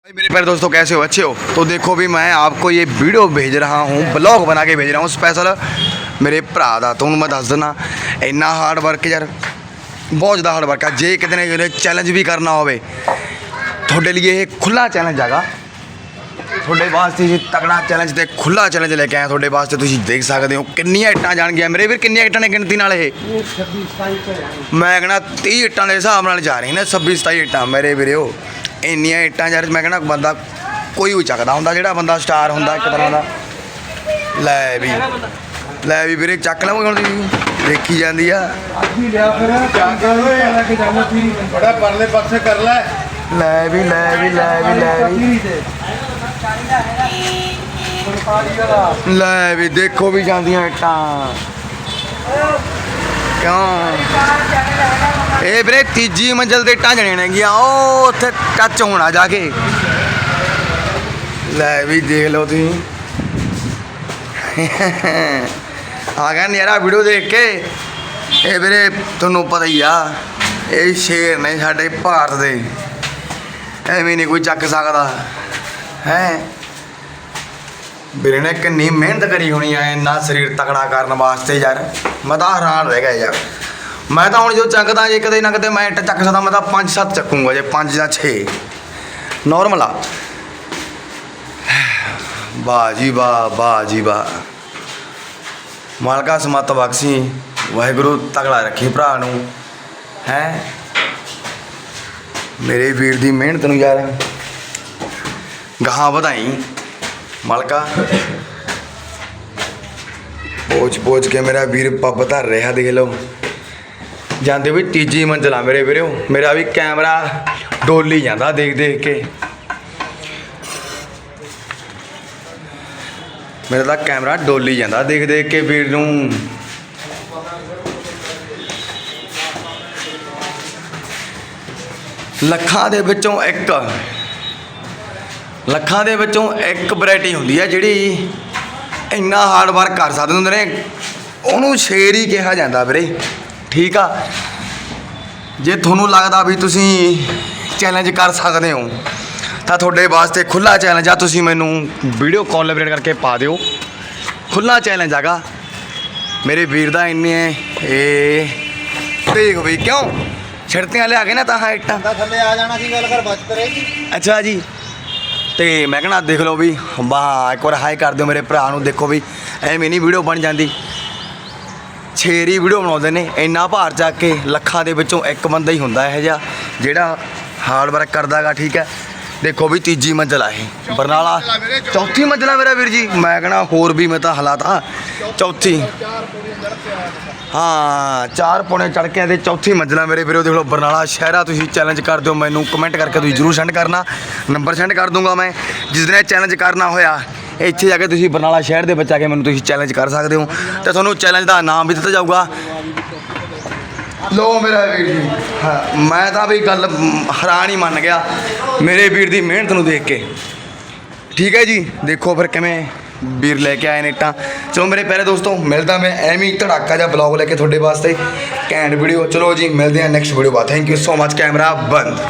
भाई मेरे प्यारे दोस्तों कैसे हो अच्छे हो तो देखो भी मैं आपको ये वीडियो भेज रहा हूँ ब्लॉग बना के भेज रहा हूँ स्पेशल ਮੇਰੇ ਭਰਾ ਦਾ ਤੁਹਾਨੂੰ ਮੈਂ ਦੱਸ ਦਿੰਦਾ ਇੰਨਾ ਹਾਰਡ ਵਰਕ ਯਾਰ ਬਹੁਤ ਜ਼ਿਆਦਾ ਹਾਰਡ ਵਰਕ ਆ ਜੇ ਕਿਤੇ ਨਾ ਕਿਤੇ ਚੈਲੰਜ ਵੀ ਕਰਨਾ ਹੋਵੇ ਤੁਹਾਡੇ ਲਈ ਇਹ ਖੁੱਲਾ ਚੈਲੰਜ ਹੈਗਾ ਤੁਹਾਡੇ ਵਾਸਤੇ ਇਹ ਤਗੜਾ ਚੈਲੰਜ ਤੇ ਖੁੱਲਾ ਚੈਲੰਜ ਲੈ ਕੇ ਆਇਆ ਤੁਹਾਡੇ ਵਾਸਤੇ ਤੁਸੀਂ ਦੇਖ ਸਕਦੇ ਹੋ ਕਿੰਨੀਆਂ ਇੱਟਾਂ ਜਾਣ ਗਿਆ ਮੇਰੇ ਵੀਰ ਕਿੰਨੀਆਂ ਇੱਟਾਂ ਨੇ ਗਿਣਤੀ ਨਾਲ ਇਹ ਮੈਂ ਕਹਣਾ 30 ਇੱਟਾਂ ਦੇ ਹਿਸਾਬ ਨਾਲ ਜਾ ਰਹੀ ਨੇ 26 27 ਇੱਟਾਂ ਮੇਰੇ ਵੀਰਿਓ ਇੰਨੀਆਂ ਇੱਟਾਂ ਯਾਰ ਮੈਂ ਕਹਣਾ ਬੰਦਾ ਕੋਈ ਵੀ ਚੱਕਦਾ ਹੁੰਦਾ ਜਿਹੜਾ ਬੰਦਾ ਸਟਾਰ ਹੁੰਦਾ ਇੱਕ ਤਰ੍ਹਾਂ ਦਾ। ਲੈ ਵੀ ਲੈ ਵੀ ਵੀਰੇ ਚੱਕ ਲਵਾਂਗੇ ਹੁਣ ਤੁਸੀਂ ਦੇਖੀ ਜਾਂਦੀ ਆ। ਬੜਾ ਪਰਲੇ ਪਾਸੇ ਕਰ ਲੈ। ਲੈ ਵੀ ਲੈ ਵੀ ਲੈ ਵੀ ਲੈ ਵੀ। ਲੈ ਵੀ ਦੇਖੋ ਵੀ ਜਾਂਦੀਆਂ ਇੱਟਾਂ। ਕਿਉਂ? ਇਹ ਵੀਰੇ ਤੀਜੀ ਮੰਜ਼ਲ ਤੇ ਇੱਟਾਂ ਜਣੀਆਂ ਨੇਗੀਆਂ ਉਹ ਉੱਥੇ ਟੱਚ ਹੋਣਾ ਜਾ ਕੇ। ਲੈ ਵੀ ਦੇਖ ਲਓ ਤੁਸੀਂ। ਆ ਗਿਆ ਨਜ਼ਾਰਾ ਵੀਡੀਓ ਦੇਖ ਕੇ। ਇਹ ਵੀਰੇ ਤੁਹਾਨੂੰ ਪਤਾ ਹੀ ਆ, ਇਹ ਸ਼ੇਰ ਨੇ ਸਾਡੇ ਭਾਰਤ ਦੇ। ਐਵੇਂ ਨਹੀਂ ਕੋਈ ਚੱਕ ਸਕਦਾ। ਹੈ? ਵੀਰੇ ਨੇ ਕਿੰਨੀ ਮਿਹਨਤ ਕਰੀ ਹੋਣੀ ਆ ਇੰਨਾ ਸਰੀਰ ਤਕੜਾ ਕਰਨ ਵਾਸਤੇ ਯਾਰ। ਮੈਂ ਤਾਂ ਹੈਰਾਨ ਰਹਿ ਗਿਆ ਯਾਰ। ਮੈਂ ਤਾਂ ਹੁਣ ਜੋ ਚੱਕਦਾ, ਜੇ ਕਦੇ ਨਾ ਕਦੇ ਮੈਂ ਇੱਟ ਚੱਕ ਸਕਦਾ, ਮੈਂ ਤਾਂ 5-7 ਚੱਕੂੰਗਾ ਜੇ 5 ਜਾਂ 6 ਨਾਰਮਲ ਆ। ਵਾਹ ਜੀ ਵਾਹ ਵਾਹ ਜੀ ਵਾਹ। ਮਾਲਕਾ ਸਮਤ ਬਖਸ਼ੀ। ਵਾਹਿਗੁਰੂ ਤਗੜਾ ਰੱਖੀ ਭਰਾ ਨੂੰ। ਹੈ? ਮੇਰੇ ਵੀਰ ਦੀ ਮਿਹਨਤ ਨੂੰ ਯਾਰ। ਗਾਹਾਂ ਵਧਾਈ। ਮਾਲਕਾ। ਪੋਚ ਪੋਚ ਕੇ ਮੇਰਾ ਵੀਰ ਪੱਬ ਧਰ ਰਿਹਾ, ਦੇਖ ਲਓ। ਜਾਂਦੇ ਵੀ ਤੀਜੀ ਮੰਜ਼ਲ ਆ ਮੇਰੇ ਵੀਰੋ। ਮੇਰਾ ਵੀ ਕੈਮਰਾ ਡੋਲੀ ਜਾਂਦਾ ਦੇਖ ਦੇਖ ਕੇ। ਮੇਰਾ ਤਾਂ ਕੈਮਰਾ ਡੋਲੀ ਜਾਂਦਾ ਦੇਖ ਦੇਖ ਕੇ ਵੀਰ ਨੂੰ। ਲੱਖਾਂ ਦੇ ਵਿੱਚੋਂ ਇੱਕ। ਲੱਖਾਂ ਦੇ ਵਿੱਚੋਂ ਇੱਕ ਵੈਰਾਈਟੀ ਹੁੰਦੀ ਹੈ ਜਿਹੜੀ ਇੰਨਾ ਹਾਰਡ ਵਰਕ ਕਰ ਸਕਦੇ ਹੁੰਦੇ ਨੇ। ਉਹਨੂੰ ਸ਼ੇਰ ਹੀ ਕਿਹਾ ਜਾਂਦਾ ਵੀਰੇ। ਠੀਕ ਆ? ਜੇ ਤੁਹਾਨੂੰ ਲੱਗਦਾ ਵੀ ਤੁਸੀਂ ਚੈਲੰਜ ਕਰ ਸਕਦੇ ਹੋ ਤਾਂ ਤੁਹਾਡੇ ਵਾਸਤੇ ਖੁੱਲਾ ਚੈਲੰਜ ਆ। ਤੁਸੀਂ ਮੈਨੂੰ ਵੀਡੀਓ ਕੋਲੈਬਰੇਟ ਕਰਕੇ ਪਾ ਦਿਓ। ਖੁੱਲਾ ਚੈਲੰਜ ਹੈਗਾ। ਮੇਰੇ ਵੀਰ ਦਾ ਇੰਨੇ ਇਹ ਦੇਖ ਬਈ ਕਿਉਂ? ਛੜਤੀਆਂ ਲਿਆ ਕੇ ਨਾ ਤਾਂ ਹਾਂ ਇੱਟਾਂ। ਤਾਂ ਥੱਲੇ ਆ ਜਾਣਾ ਸੀ ਗੱਲ ਕਰ ਬਚਤ ਰਹੇਗੀ ਅੱਛਾ ਜੀ। ਤੇ ਮੈਂ ਕਹਣਾ ਦੇਖ ਲਓ ਵੀ ਵਾਹ ਇੱਕ ਵਾਰ ਹਾਈ ਕਰ ਦਿਓ ਮੇਰੇ ਭਰਾ ਨੂੰ ਦੇਖੋ ਵੀ ਐਵੇਂ ਨਹੀਂ ਵੀਡੀਓ ਬਣ ਜਾਂਦੀ। ਛੇਰੀ ਵੀਡੀਓ ਬਣਾਉਂਦੇ ਨੇ ਇੰਨਾ ਭਾਰ ਚੱਕ ਕੇ ਲੱਖਾਂ ਦੇ ਵਿੱਚੋਂ ਇੱਕ ਬੰਦਾ ਹੀ ਹੁੰਦਾ ਇਹ ਜਿਹਾ ਜਿਹੜਾ ਹਾਰਡ ਵਰਕ ਕਰਦਾਗਾ ਠੀਕ ਹੈ। ਦੇਖੋ ਵੀ ਤੀਜੀ ਮੰਜ਼ਲ ਆ ਇਹ। ਬਰਨਾਲਾ ਚੌਥੀ ਮੰਜ਼ਲ ਆ ਮੇਰਾ ਵੀਰ ਜੀ। ਮੈਂ ਕਹਣਾ ਹੋਰ ਵੀ ਮੈਂ ਤਾਂ ਹਾਲਾਤ ਚੌਥੀ। ਹਾਂ, ਚਾਰ ਪੌਣੇ ਚੜਕਿਆਂ ਕੇ ਤੇ ਚੌਥੀ ਮੰਜ਼ਲਾ ਮੇਰੇ ਵੀਰੋ, ਦੇਖ ਲਓ, ਬਰਨਾਲਾ ਸ਼ਹਿਰਾ ਤੁਸੀਂ ਚੈਲੰਜ ਕਰ ਦਿਓ, ਮੈਨੂੰ ਕਮੈਂਟ ਕਰਕੇ ਤੁਸੀਂ ਜਰੂਰ ਸੈਂਡ ਕਰਨਾ ਨੰਬਰ ਸੈਂਡ ਕਰ ਦੂੰਗਾ ਮੈਂ, ਜਿਸ ਦਿਨ ਇਹ ਚੈਲੰਜ ਕਰਨਾ ਹੋਇਆ, ਇੱਥੇ ਜਾ ਕੇ ਤੁਸੀਂ ਬਰਨਾਲਾ ਸ਼ਹਿਰ ਦੇ ਵਿੱਚ ਆ ਕੇ ਮੈਨੂੰ ਤੁਸੀਂ ਚੈਲੰਜ ਕਰ ਸਕਦੇ ਹੋ, ਤੇ ਤੁਹਾਨੂੰ ਚੈਲੰਜ ਦਾ ਨਾਮ ਵੀ ਦਿੱਤਾ ਜਾਊਗਾ। ਲੋ ਮੇਰਾ ਵੀਰ ਜੀ, ਹਾਂ, ਮੈਂ ਤਾਂ ਵੀ ਗੱਲ ਹੈਰਾਨ ਹੀ ਮੰਨ ਗਿਆ, ਮੇਰੇ ਵੀਰ ਦੀ ਮਿਹਨਤ ਨੂੰ ਦੇਖ ਕੇ। ਠੀਕ ਹੈ ਜੀ, ਦੇਖੋ ਫਿਰ ਕਿਵੇਂ ਵੀਰ ਲੈ ਕੇ ਆਏ ਨੇ ਇੱਟਾਂ। ਚਲੋ ਮੇਰੇ ਪਿਆਰੇ ਦੋਸਤੋ, ਮਿਲਦਾ ਮੈਂ ਐਵੇਂ ਹੀ ਧੜਾਕਾ ਜਿਹਾ ਬਲੌਗ ਲੈ ਕੇ ਤੁਹਾਡੇ ਵਾਸਤੇ ਕੈਂਡ ਵੀਡੀਓ ਚਲੋ ਜੀ, ਮਿਲਦੇ ਹਾਂ ਨੈਕਸਟ ਵੀਡੀਓ ਬਾਅਦ। Thank you so much camera ਬੰਦ।